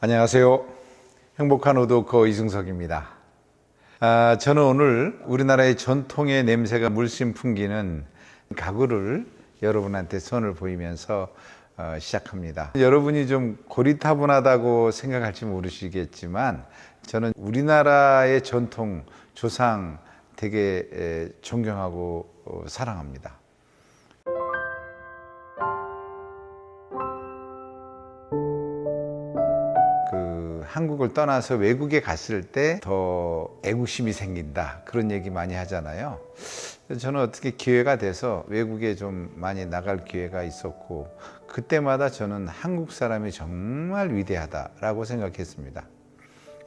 안녕하세요. 행복한 오도커 이승석입니다. 아, 저는 오늘 우리나라의 전통의 냄새가 물씬 풍기는 가구를 여러분한테 선을 보이면서 어, 시작합니다. 여러분이 좀 고리타분하다고 생각할지 모르시겠지만 저는 우리나라의 전통 조상 되게 에, 존경하고 어, 사랑합니다. 한국을 떠나서 외국에 갔을 때 더 애국심이 생긴다 그런 얘기 많이 하잖아요. 저는 어떻게 기회가 돼서 외국에 좀 많이 나갈 기회가 있었고 그때마다 저는 한국 사람이 정말 위대하다라고 생각했습니다.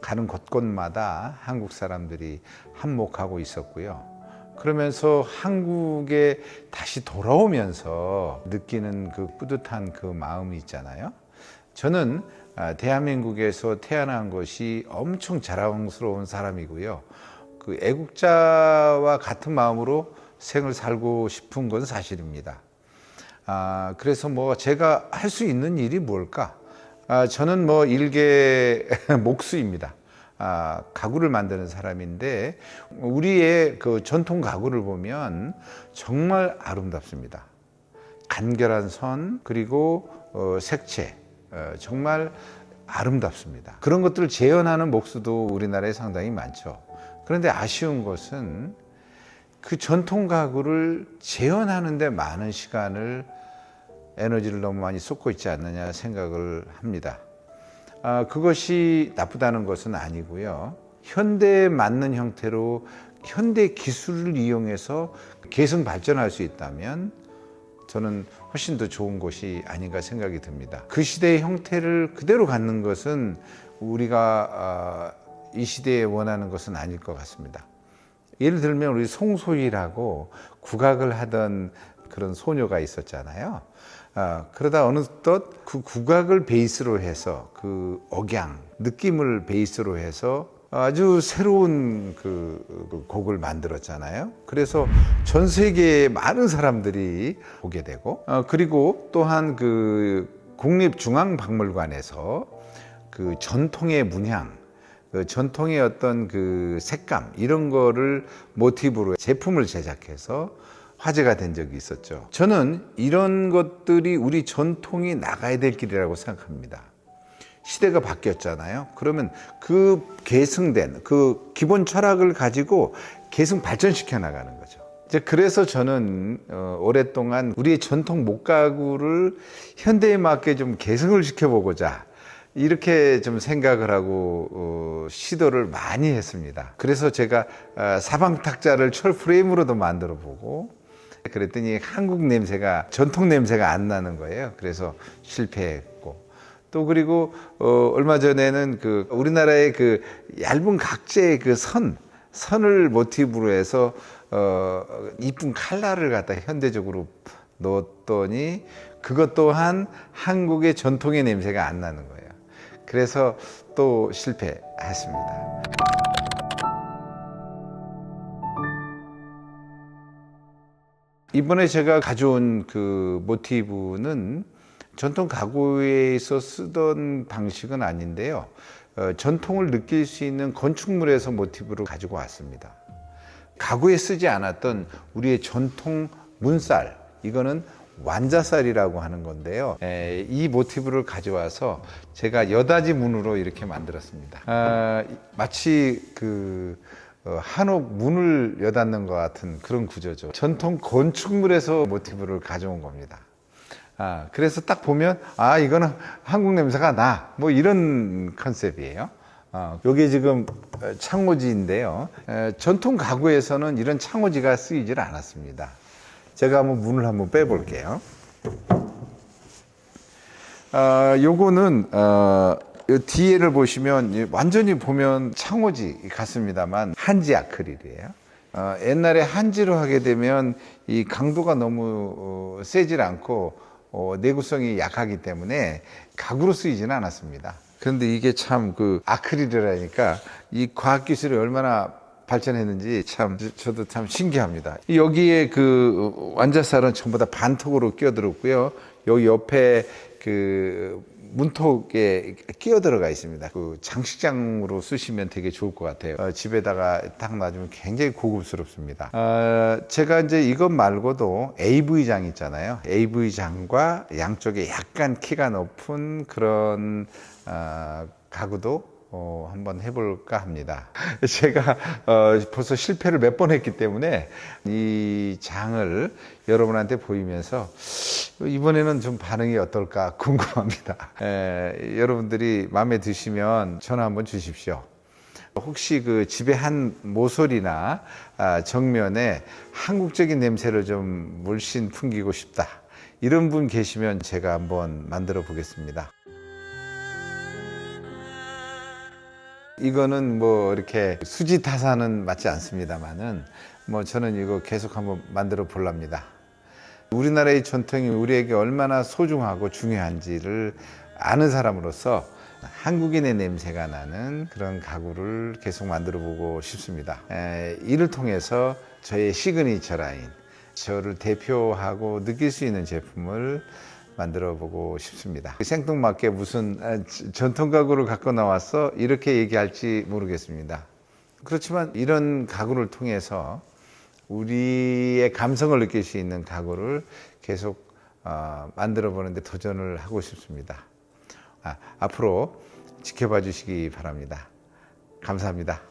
가는 곳곳마다 한국 사람들이 한몫하고 있었고요. 그러면서 한국에 다시 돌아오면서 느끼는 그 뿌듯한 그 마음이 있잖아요. 저는 아, 대한민국에서 태어난 것이 엄청 자랑스러운 사람이고요. 그 애국자와 같은 마음으로 생을 살고 싶은 건 사실입니다. 아, 그래서 뭐 제가 할 수 있는 일이 뭘까? 아, 저는 뭐 일개 목수입니다. 아, 가구를 만드는 사람인데 우리의 그 전통 가구를 보면 정말 아름답습니다. 간결한 선 그리고 어, 색채 어, 정말 아름답습니다. 그런 것들을 재현하는 목수도 우리나라에 상당히 많죠. 그런데 아쉬운 것은 그 전통 가구를 재현하는데 많은 시간을 에너지를 너무 많이 쏟고 있지 않느냐 생각을 합니다. 아, 그것이 나쁘다는 것은 아니고요. 현대에 맞는 형태로 현대 기술을 이용해서 계속 발전할 수 있다면 저는 훨씬 더 좋은 것이 아닌가 생각이 듭니다. 그 시대의 형태를 그대로 갖는 것은 우리가 아, 이 시대에 원하는 것은 아닐 것 같습니다. 예를 들면 우리 송소희라고 국악을 하던 그런 소녀가 있었잖아요. 아, 그러다 어느덧 그 국악을 베이스로 해서 그 억양, 느낌을 베이스로 해서 아주 새로운 그, 그 곡을 만들었잖아요. 그래서 전 세계의 많은 사람들이 보게 되고, 어, 그리고 또한 그 국립중앙박물관에서 그 전통의 문양, 그 전통의 어떤 그 색감 이런 거를 모티브로 제품을 제작해서 화제가 된 적이 있었죠. 저는 이런 것들이 우리 전통이 나가야 될 길이라고 생각합니다. 시대가 바뀌었잖아요. 그러면 그 계승된 그 기본 철학을 가지고 계승 발전시켜 나가는 거죠. 이제 그래서 저는 어, 오랫동안 우리의 전통 목가구를 현대에 맞게 좀 계승을 시켜보고자 이렇게 좀 생각을 하고 어, 시도를 많이 했습니다. 그래서 제가 어, 사방탁자를 철 프레임으로도 만들어 보고 그랬더니 한국 냄새가 전통 냄새가 안 나는 거예요. 그래서 실패했고 또 그리고 어, 얼마 전에는 그 우리나라의 그 얇은 각재의 그 선 선을 모티브로 해서 어, 이쁜 칼라를 갖다 현대적으로 넣었더니 그것 또한 한국의 전통의 냄새가 안 나는 거예요. 그래서 또 실패했습니다. 이번에 제가 가져온 그 모티브는 전통 가구에서 쓰던 방식은 아닌데요. 어, 전통을 느낄 수 있는 건축물에서 모티브를 가지고 왔습니다. 가구에 쓰지 않았던 우리의 전통 문살, 이거는 완자살이라고 하는 건데요. 에, 이 모티브를 가져와서 제가 여다지 문으로 이렇게 만들었습니다. 아, 마치 그 어, 한옥 문을 여닫는 것 같은 그런 구조죠. 전통 건축물에서 모티브를 가져온 겁니다. 아, 그래서 딱 보면, 아, 이거는 한국 냄새가 나. 뭐 이런 컨셉이에요. 어, 요게 지금 어, 창호지인데요. 에, 전통 가구에서는 이런 창호지가 쓰이질 않았습니다. 제가 한번 문을 한번 빼볼게요. 어, 요거는, 어, 요 뒤에를 보시면 완전히 보면 창호지 같습니다만 한지 아크릴이에요. 어, 옛날에 한지로 하게 되면 이 강도가 너무 어, 세질 않고 어, 내구성이 약하기 때문에 가구로 쓰이지는 않았습니다. 그런데 이게 참 그 아크릴이라니까 이 과학 기술이 얼마나 발전했는지 참 저도 참 신기합니다. 여기에 그 완자살은 전부 다 반턱으로 끼어들었고요. 여기 옆에 그 문턱에 끼어 들어가 있습니다. 그 장식장으로 쓰시면 되게 좋을 것 같아요. 어, 집에다가 딱 놔주면 굉장히 고급스럽습니다. 어, 제가 이제 이것 말고도 AV장 있잖아요. AV장과 양쪽에 약간 키가 높은 그런 어, 가구도 어, 한번 해볼까 합니다. 제가 어, 벌써 실패를 몇 번 했기 때문에 이 장을 여러분한테 보이면서 이번에는 좀 반응이 어떨까 궁금합니다. 에, 여러분들이 마음에 드시면 전화 한번 주십시오. 혹시 그 집에 한 모서리나 아, 정면에 한국적인 냄새를 좀 물씬 풍기고 싶다. 이런 분 계시면 제가 한번 만들어 보겠습니다. 이거는 뭐 이렇게 수지 타산은 맞지 않습니다만은 뭐 저는 이거 계속 한번 만들어 볼랍니다. 우리나라의 전통이 우리에게 얼마나 소중하고 중요한지를 아는 사람으로서 한국인의 냄새가 나는 그런 가구를 계속 만들어 보고 싶습니다. 에, 이를 통해서 저의 시그니처 라인, 저를 대표하고 느낄 수 있는 제품을 만들어 보고 싶습니다. 생뚱맞게 무슨 아, 전통 가구를 갖고 나왔어? 이렇게 얘기할지 모르겠습니다. 그렇지만 이런 가구를 통해서 우리의 감성을 느낄 수 있는 가구를 계속 어, 만들어 보는데 도전을 하고 싶습니다. 아, 앞으로 지켜봐 주시기 바랍니다. 감사합니다.